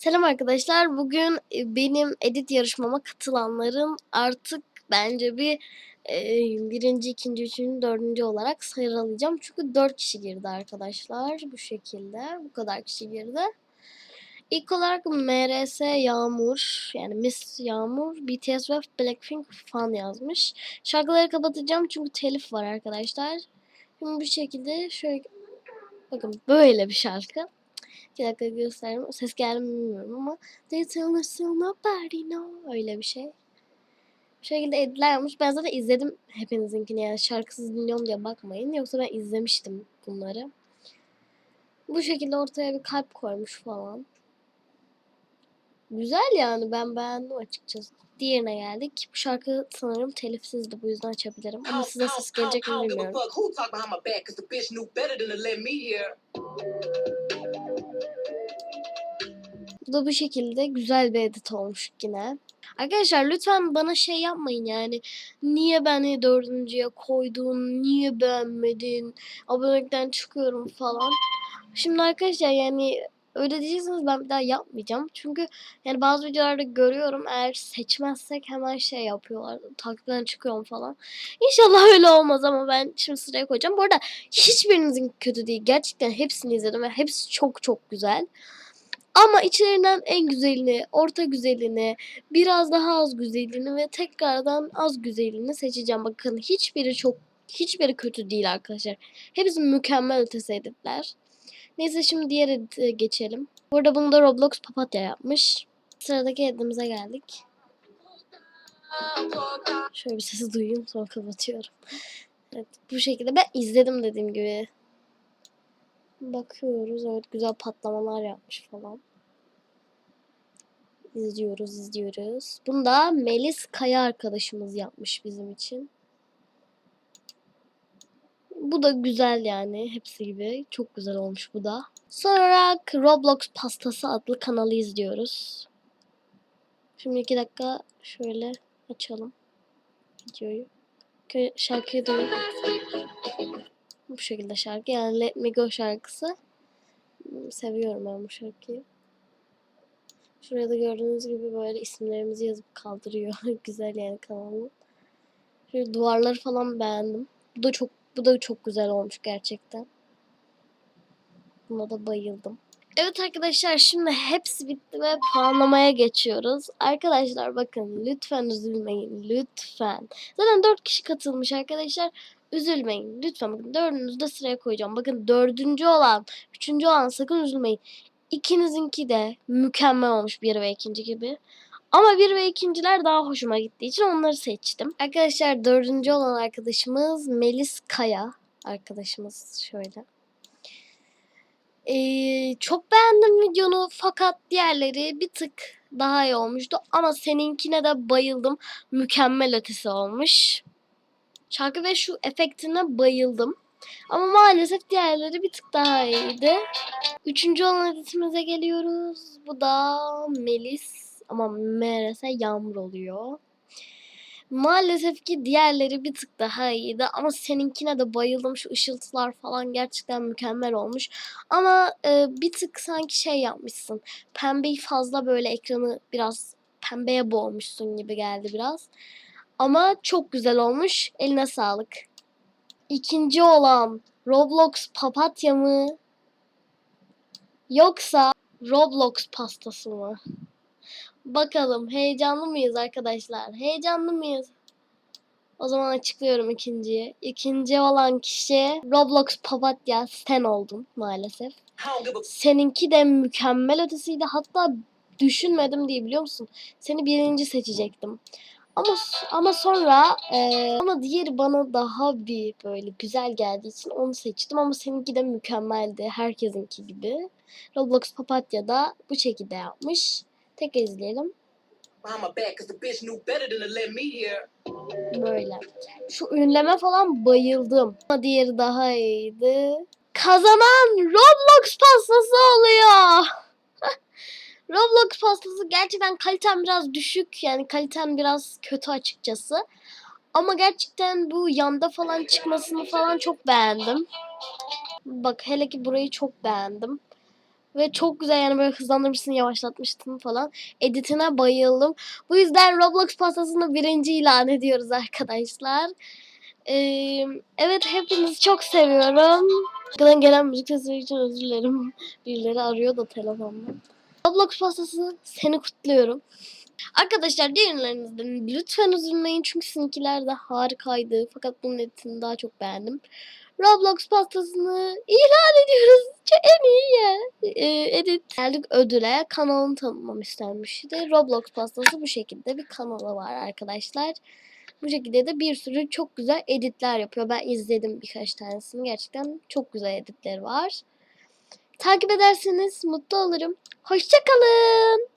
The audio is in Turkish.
Selam arkadaşlar. Bugün e, benim edit yarışmama katılanların artık bence bir e, birinci, ikinci, üçüncü, dördüncü olarak sıralayacağım. Çünkü dört kişi girdi arkadaşlar. Bu şekilde. Bu kadar kişi girdi. İlk olarak MRS Yağmur yani Miss Yağmur BTS ve Blackpink fan yazmış. Şarkıları kapatacağım çünkü telif var arkadaşlar. Şimdi bu şekilde şöyle bakın böyle bir şarkı. Bir dakika göstereyim. Ses geldi mi bilmiyorum ama us so nobody know. Öyle bir şey. Bu şekilde editler yapmış. Ben zaten izledim hepinizinkini yani şarkısız dinliyorum diye bakmayın. Yoksa ben izlemiştim bunları. Bu şekilde ortaya bir kalp koymuş falan. Güzel yani ben beğendim açıkçası. Diğerine geldik. Bu şarkı sanırım telifsizdi bu yüzden açabilirim. Ama size ses gelecek mi bilmiyorum. Bu da bu şekilde güzel bir edit olmuş yine. Arkadaşlar lütfen bana şey yapmayın yani. Niye beni dördüncüye koydun? Niye beğenmedin? Abonelikten çıkıyorum falan. Şimdi arkadaşlar yani öyle diyeceksiniz ben bir daha yapmayacağım. Çünkü yani bazı videolarda görüyorum eğer seçmezsek hemen şey yapıyorlar. Takipten çıkıyorum falan. İnşallah öyle olmaz ama ben şimdi sıraya koyacağım. Bu arada hiçbirinizin kötü değil. Gerçekten hepsini izledim ve hepsi çok çok güzel. Ama içlerinden en güzelini, orta güzelini, biraz daha az güzelini ve tekrardan az güzelini seçeceğim. Bakın hiçbiri çok hiçbiri kötü değil arkadaşlar. Hepsi mükemmel ötesi editler. Neyse şimdi diğer edite geçelim. Burada bunu da Roblox papatya yapmış. Sıradaki editimize geldik. Şöyle bir sesi duyayım sonra kapatıyorum. Evet bu şekilde ben izledim dediğim gibi. Bakıyoruz evet güzel patlamalar yapmış falan. İzliyoruz izliyoruz. Bunu da Melis Kaya arkadaşımız yapmış bizim için. Bu da güzel yani hepsi gibi. Çok güzel olmuş bu da. Sonra Roblox Pastası adlı kanalı izliyoruz. Şimdi iki dakika şöyle açalım videoyu. Şarkıyı da bu şekilde şarkı yani Let Me Go şarkısı. Seviyorum ben bu şarkıyı. Şuraya da gördüğünüz gibi böyle isimlerimizi yazıp kaldırıyor. Güzel yani kanalın. Şöyle duvarları falan beğendim. Bu da çok bu da çok güzel olmuş gerçekten. Buna da bayıldım. Evet arkadaşlar şimdi hepsi bitti ve puanlamaya geçiyoruz. Arkadaşlar bakın lütfen üzülmeyin lütfen. Zaten 4 kişi katılmış arkadaşlar. Üzülmeyin lütfen bakın dördünüzü de sıraya koyacağım. Bakın dördüncü olan, üçüncü olan sakın üzülmeyin. İkinizinki de mükemmel olmuş bir ve ikinci gibi. Ama bir ve ikinciler daha hoşuma gittiği için onları seçtim. Arkadaşlar dördüncü olan arkadaşımız Melis Kaya. Arkadaşımız şöyle. Ee, çok beğendim videonu fakat diğerleri bir tık daha iyi olmuştu. Ama seninkine de bayıldım. Mükemmel ötesi olmuş. Şarkı ve şu efektine bayıldım. Ama maalesef diğerleri bir tık daha iyiydi. Üçüncü olan editimize geliyoruz. Bu da Melis ama Meres'e Yağmur oluyor. Maalesef ki diğerleri bir tık daha iyiydi ama seninkine de bayıldım. Şu ışıltılar falan gerçekten mükemmel olmuş. Ama e, bir tık sanki şey yapmışsın. Pembeyi fazla böyle ekranı biraz pembeye boğmuşsun gibi geldi biraz. Ama çok güzel olmuş. Eline sağlık. İkinci olan Roblox papatya mı? Yoksa Roblox pastası mı? Bakalım heyecanlı mıyız arkadaşlar? Heyecanlı mıyız? O zaman açıklıyorum ikinciyi. İkinci olan kişi Roblox papatya sen oldun maalesef. Seninki de mükemmel ötesiydi. Hatta düşünmedim diye biliyor musun? Seni birinci seçecektim. Ama ama sonra eee, ama diğeri bana daha bir böyle güzel geldiği için onu seçtim ama seninki de mükemmeldi herkesinki gibi. Roblox Papatya da bu şekilde yapmış. Tekrar izleyelim. Böyle. Şu ünleme falan bayıldım. Ama diğeri daha iyiydi. Kazanan Roblox pastası oluyor. Roblox pastası gerçekten kaliten biraz düşük. Yani kaliten biraz kötü açıkçası. Ama gerçekten bu yanda falan çıkmasını falan çok beğendim. Bak hele ki burayı çok beğendim. Ve çok güzel yani böyle hızlandırmışsın, yavaşlatmışsın falan. Editine bayıldım. Bu yüzden Roblox pastasını birinci ilan ediyoruz arkadaşlar. Ee, evet hepinizi çok seviyorum. Arkadan gelen müzik sesleri için özür dilerim. Birileri arıyor da telefonla. Roblox pastası seni kutluyorum. Arkadaşlar diğerlerinizden lütfen üzülmeyin çünkü sizinkiler de harikaydı. Fakat bunun editini daha çok beğendim. Roblox pastasını ilan ediyoruz. En iyi ya. Ee, edit. Geldik ödüle. Kanalını tanımam istenmişti. Roblox pastası bu şekilde bir kanalı var arkadaşlar. Bu şekilde de bir sürü çok güzel editler yapıyor. Ben izledim birkaç tanesini. Gerçekten çok güzel editleri var. Takip ederseniz mutlu olurum. Hoşçakalın.